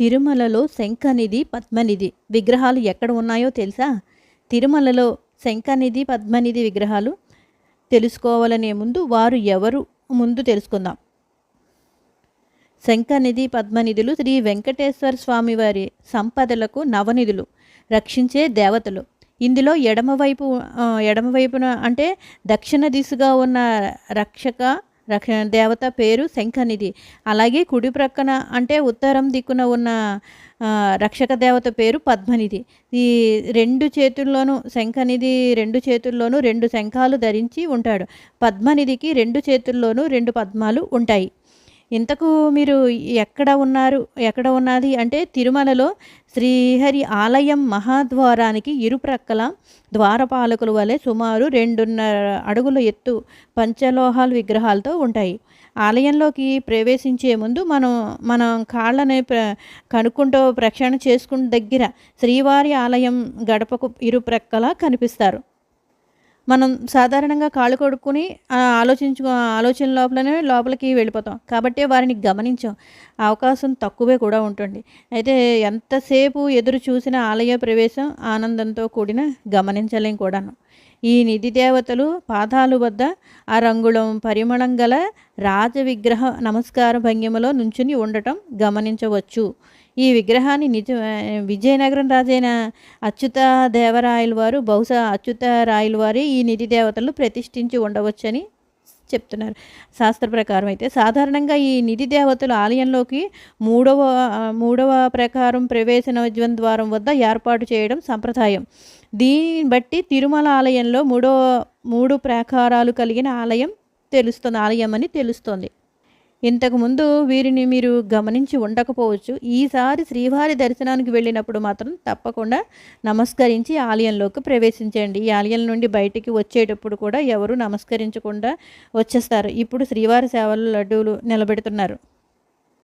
తిరుమలలో శంఖనిధి పద్మనిధి విగ్రహాలు ఎక్కడ ఉన్నాయో తెలుసా? తిరుమలలో శంఖనిధి పద్మనిధి విగ్రహాలు తెలుసుకోవాలనే ముందు వారు ఎవరు ముందు తెలుసుకుందాం. శంఖనిధి పద్మనిధులు శ్రీ వెంకటేశ్వర స్వామి వారి సంపదలకు నవనిధులు రక్షించే దేవతలు. ఇందులో ఎడమవైపు ఎడమవైపున అంటే దక్షిణ దిశగా ఉన్న రక్షక రక్షణ దేవత పేరు శంఖనిధి. అలాగే కుడి ప్రక్కన అంటే ఉత్తరం దిక్కున ఉన్న రక్షక దేవత పేరు పద్మనిధి. ఈ రెండు చేతుల్లోనూ శంఖనిధి రెండు చేతుల్లోనూ రెండు శంఖాలు ధరించి ఉంటాడు. పద్మనిధికి రెండు చేతుల్లోనూ రెండు పద్మాలు ఉంటాయి. ఇంతకు మీరు ఎక్కడ ఉన్నారు ఎక్కడ ఉన్నది అంటే తిరుమలలో శ్రీహరి ఆలయం మహాద్వారానికి ఇరుప్రక్కల ద్వారపాలకుల వలె సుమారు రెండున్నర అడుగుల ఎత్తు పంచలోహాల విగ్రహాలతో ఉంటాయి. ఆలయంలోకి ప్రవేశించే ముందు మనం మనం కాళ్ళని ప్ర కనుక్కుంటూ ప్రక్షాళన చేసుకున్న దగ్గర శ్రీవారి ఆలయం గడపకు ఇరుప్రక్కల కనిపిస్తారు. మనం సాధారణంగా కాళ్ళు కొడుకుని ఆలోచించు ఆలోచన లోపలనే లోపలికి వెళ్ళిపోతాం. కాబట్టి వారిని గమనించాం. అవకాశం తక్కువే కూడా ఉంటుంది. అయితే ఎంతసేపు ఎదురు చూసిన ఆలయ ప్రవేశం ఆనందంతో కూడిన గమనించలేం కూడాను. ఈ నిధి దేవతలు పాదాలు వద్ద ఆ రంగుళం పరిమళం గల రాజ విగ్రహ నమస్కార భంగిమలో నుంచుని ఉండటం గమనించవచ్చు. ఈ విగ్రహాన్ని నిజ విజయనగరం రాజైన అచ్యుత దేవరాయల వారు బహుశా అచ్యుత రాయల వారి ఈ నిధి దేవతలను ప్రతిష్ఠించి ఉండవచ్చని చెప్తున్నారు. శాస్త్ర ప్రకారం అయితే సాధారణంగా ఈ నిధి దేవతలు ఆలయంలోకి మూడవ మూడవ ప్రకారం ప్రవేశన ద్వారం వద్ద ఏర్పాటు చేయడం సంప్రదాయం. దీన్ని బట్టి తిరుమల ఆలయంలో మూడో మూడు ప్రాకారాలు కలిగిన ఆలయం తెలుస్తుంది ఆలయం అని తెలుస్తోంది. ఇంతకుముందు వీరిని మీరు గమనించి ఉండకపోవచ్చు. ఈసారి శ్రీవారి దర్శనానికి వెళ్ళినప్పుడు మాత్రం తప్పకుండా నమస్కరించి ఆలయంలోకి ప్రవేశించండి. ఈ ఆలయం నుండి బయటికి వచ్చేటప్పుడు కూడా ఎవరు నమస్కరించకుండా వచ్చేస్తారు. ఇప్పుడు శ్రీవారి సేవలు లడ్డూలు నిలబెడుతున్నారు.